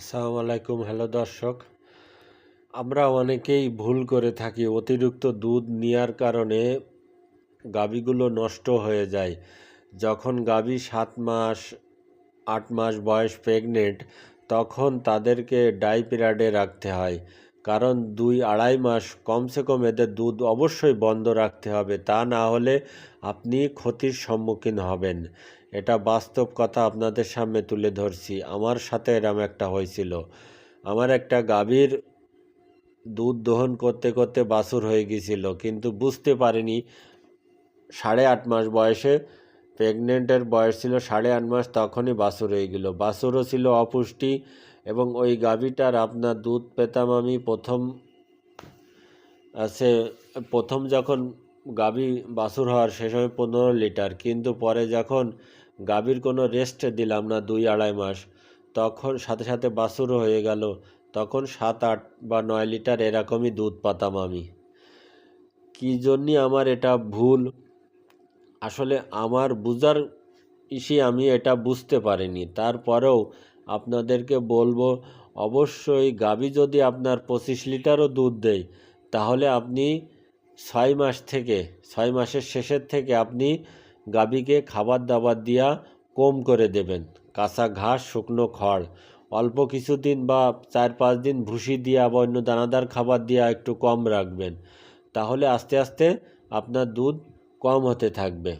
আসসালামু আলাইকুম, হ্যালো দর্শক। আমরা অনেকেই ভুল করে থাকি, অতিরিক্ত দুধ নেওয়ার কারণে গাভীগুলো নষ্ট হয়ে যায়। যখন গাভী সাত মাস, আট মাস বয়স প্রেগনেন্ট তখন তাদেরকে ডাইপিরাডে রাখতে হয়। কারণ দুই আড়াই মাস কমসে কম এদের দুধ অবশ্যই বন্ধ রাখতে হবে, তা না হলে আপনি ক্ষতির সম্মুখীন হবেন। এটা বাস্তব কথা আপনাদের সামনে তুলে ধরছি। আমার সাথে এরম একটা হয়েছিল। আমার একটা গাভীর দুধ দহন করতে করতে বাসুর হয়ে গিয়েছিল, কিন্তু বুঝতে পারিনি সাড়ে আট মাস বয়সে প্রেগনেন্টের বয়স ছিল সাড়ে আট মাস, তখনই বাছুর হয়ে গেল। বাছুরও ছিল অপুষ্টি এবং ওই গাভীটার আপনার দুধ পেতাম আমি প্রথম সে প্রথম যখন গাভী বাছুর হওয়ার সে সময় পনেরো লিটার। কিন্তু পরে যখন গাভীর কোনো রেস্ট দিলাম না দুই আড়াই মাস, তখন সাথে সাথে বাছুরও হয়ে গেল। তখন সাত, আট বা নয় লিটার এরকমই দুধ পাতাম আমি। কী জন্যে আমার এটা ভুল? আসলে আমার বুঝার ইসি আমি এটা বুঝতে পারিনি। তারপরেও আপনাদেরকে বলব, অবশ্যই গাভী যদি আপনার পঁচিশ লিটারও দুধ দেয়, তাহলে আপনি ছয় মাস থেকে, ছয় মাসের শেষের থেকে আপনি গাভীকে খাবার দাবার দিয়া কম করে দেবেন। কাঁচা ঘাস, শুকনো খড়, অল্প কিছুদিন বা চার পাঁচ দিন ভুসি দিয়া বা অন্য দানাদার খাবার দিয়া একটু কম রাখবেন। তাহলে আস্তে আস্তে আপনার দুধ কম হতে থাকবে।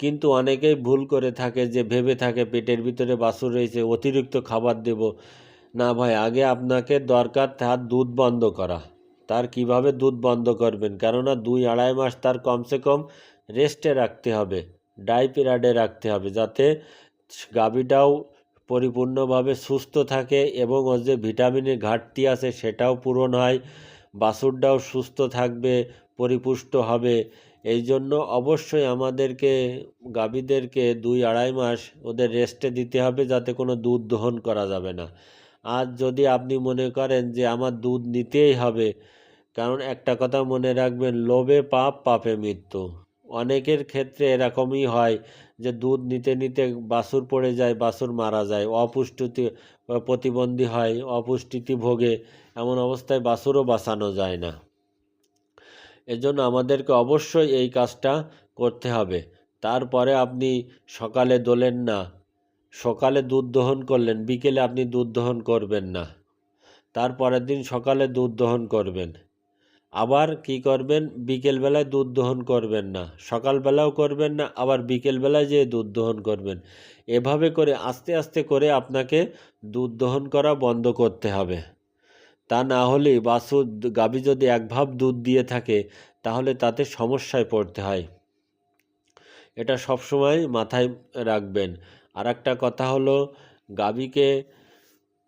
কিন্তু অনেকেই ভুল করে থাকে যে, ভেবে থাকে পেটের ভিতরে বাছুর রয়েছে, অতিরিক্ত খাবার দেব। না ভাই, আগে আপনাকে দরকার তার দুধ বন্ধ করা। তার কীভাবে দুধ বন্ধ করবেন? কেননা দুই আড়াই মাস তার কমসে কম রেস্টে রাখতে হবে ডাই পিরিয়ডে রাখতে হবে, যাতে গাভীটাও পরিপূর্ণভাবে সুস্থ থাকে এবং ওর যে ভিটামিনের ঘাটতি আছে সেটাও পূরণ হয়। বাছুরটাও সুস্থ থাকবে, পরিপুষ্ট হবে। এই জন্য অবশ্যই আমাদেরকে, গাভীদেরকে দুই আড়াই মাস ওদের রেস্টে দিতে হবে যাতে কোনো দুধ দহন করা যাবে না। আর যদি আপনি মনে করেন যে আমার দুধ নিতেই হবে, কারণ একটা কথা মনে রাখবেন, লোভে পাপ, পাপে মৃত্যু। অনেকের ক্ষেত্রে এরকমই হয় যে দুধ নিতে নিতে বাছুর পড়ে যায় বাছুর মারা যায়, অপুষ্টিতে প্রতিবন্ধী হয়, অপুষ্টিতে ভোগে, এমন অবস্থায় বাছুরও বাঁচানো যায় না। এজন্য আমাদেরকে অবশ্যই এই কাজটা করতে হবে। তারপরে আপনি সকালে দোলেন না, সকালে দুধ দহন করলেন, বিকেলে আপনি দুধ দহন করবেন না, তারপরের দিন সকালে দুধ দহন করবেন। আবার কি করবেন? বিকেলবেলায় দুধ দহন করবেন না। সকালবেলাও করবেন না, আবার বিকেলবেলায় যেয়ে দুধ দহন করবেন। এভাবে করে আস্তে আস্তে করে আপনাকে দুধ দহন করা বন্ধ করতে হবে। তা না হলে বাছুর গাভী যদি এক ভাব দুধ দিয়ে থাকে, তাহলে তাতে সমস্যায় পড়তে হয়। এটা সবসময় মাথায় রাখবেন। আর একটা কথা হলো, গাভীকে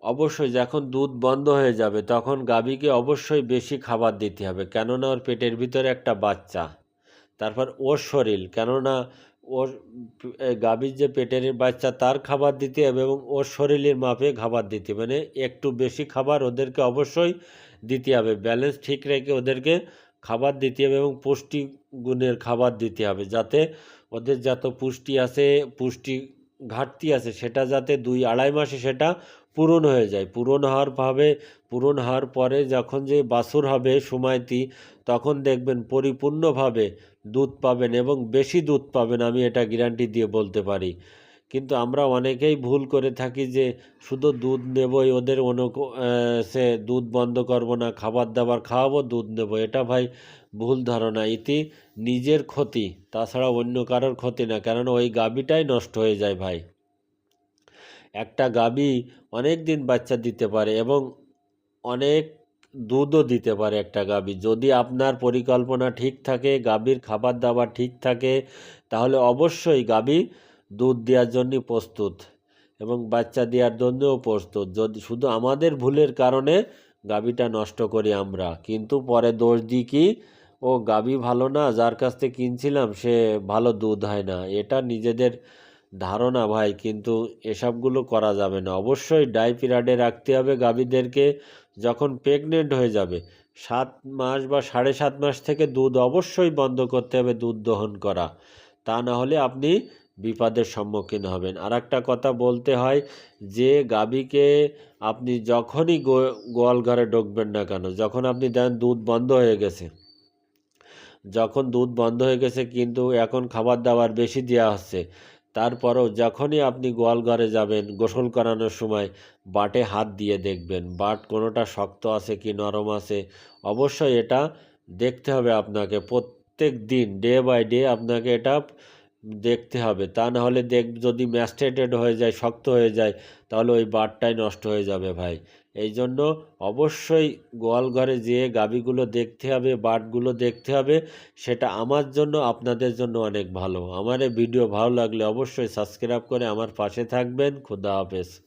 অবশ্যই যখন দুধ বন্ধ হয়ে যাবে, তখন গাভীকে অবশ্যই বেশি খাবার দিতে হবে। কেননা ওর পেটের ভিতরে একটা বাচ্চা। তারপর ওর শরীর। কেননা ওর গাভীর যে পেটের বাচ্চা, তার খাবার দিতে হবে এবং ওর শরীরের মাপে খাবার দিতে মানে একটু বেশি খাবার ওদেরকে অবশ্যই দিতে হবে। ব্যালেন্স ঠিক রেখে ওদেরকে খাবার দিতে হবে এবং পুষ্টি গুণের খাবার দিতে হবে যাতে ওদের যত পুষ্টি আছে, পুষ্টি ঘাটতি আছে, সেটা যাতে দুই আড়াই মাসে সেটা পূরণ হয়ে যায়। পূরণ হওয়ার ভাবে, পূরণ হওয়ার পরে যখন যে বাছুর হবে সময়টি তখন দেখবেন পরিপূর্ণভাবে দুধ পাবেন এবং বেশি দুধ পাবেন আমি এটা গ্যারান্টি দিয়ে বলতে পারি। কিন্তু আমরা অনেকেই ভুল করে থাকি যে শুধু দুধ নেবই, ওদের অনু সে দুধ বন্ধ করব না, খাবার দাবার খাওয়াবো, দুধ নেব। এটা ভাই ভুল ধারণা। ইতি নিজের ক্ষতি, তাছাড়া অন্য কারোর ক্ষতি না, কেননা ওই গাবিটাই নষ্ট হয়ে যায় ভাই। একটা গাভী অনেক দিন বাচ্চা দিতে পারে এবং অনেক দুধও দিতে পারে একটা গাভী। যদি আপনার পরিকল্পনা ঠিক থাকে, গাভীর খাবার দাবার ঠিক থাকে, তাহলে অবশ্যই গাভী দুধ দেওয়ার জন্য প্রস্তুত এবং বাচ্চা দেওয়ার জন্যও প্রস্তুত। যদি শুধু আমাদের ভুলের কারণে গাভীটা নষ্ট করি আমরা, কিন্তু পরে দোষ দিই কি? ও গাভী ভালো না, যার কাছ থেকে কিনছিলাম সে ভালো দুধ হয় না। এটা নিজেদের ধারণা ভাই, কিন্তু এসবগুলো করা যাবে না। অবশ্যই ডাই পিরিয়ডে রাখতে হবে গাভীদেরকে যখন প্রেগনেন্ট হয়ে যাবে। সাত মাস বা সাড়ে সাত মাস থেকে দুধ অবশ্যই বন্ধ করতে হবে, দুধ দহন করা। তা না হলে আপনি বিপদের সম্মুখীন হবেন। আর একটা কথা বলতে হয়, যে গাভীকে আপনি যখনই গোয়াল ঘরে ঢুকবেন না কেন, যখন আপনি দেন দুধ বন্ধ হয়ে গেছে। যখন দুধ বন্ধ হয়ে গেছে, কিন্তু এখন খাবার দাবার বেশি দেওয়া হচ্ছে। তারপরেও যখনই আপনি গোয়ালঘরে যাবেন, গোসল করানোর সময় বাটে হাত দিয়ে দেখবেন, বাট কোনোটা শক্ত আছে কি নরম আছে, অবশ্যই এটা দেখতে হবে আপনাকে। প্রত্যেক দিন, ডে বাই ডে আপনাকে এটা দেখতে হবে। তা না হলে দেখ, যদি ম্যাস্টেটেড হয়ে যায়, শক্ত হয়ে যায়, তাহলে ওই বাটটাই নষ্ট হয়ে যাবে ভাই। এই জন্য অবশ্যই গোয়াল ঘরে যেয়ে গাভীগুলো দেখতে হবে, বাটগুলো দেখতে হবে। সেটা আমার জন্য, আপনাদের জন্য অনেক ভালো। আমার ভিডিও ভালো লাগলে অবশ্যই সাবস্ক্রাইব করে আমার পাশে থাকবেন। খুদা হাফেজ।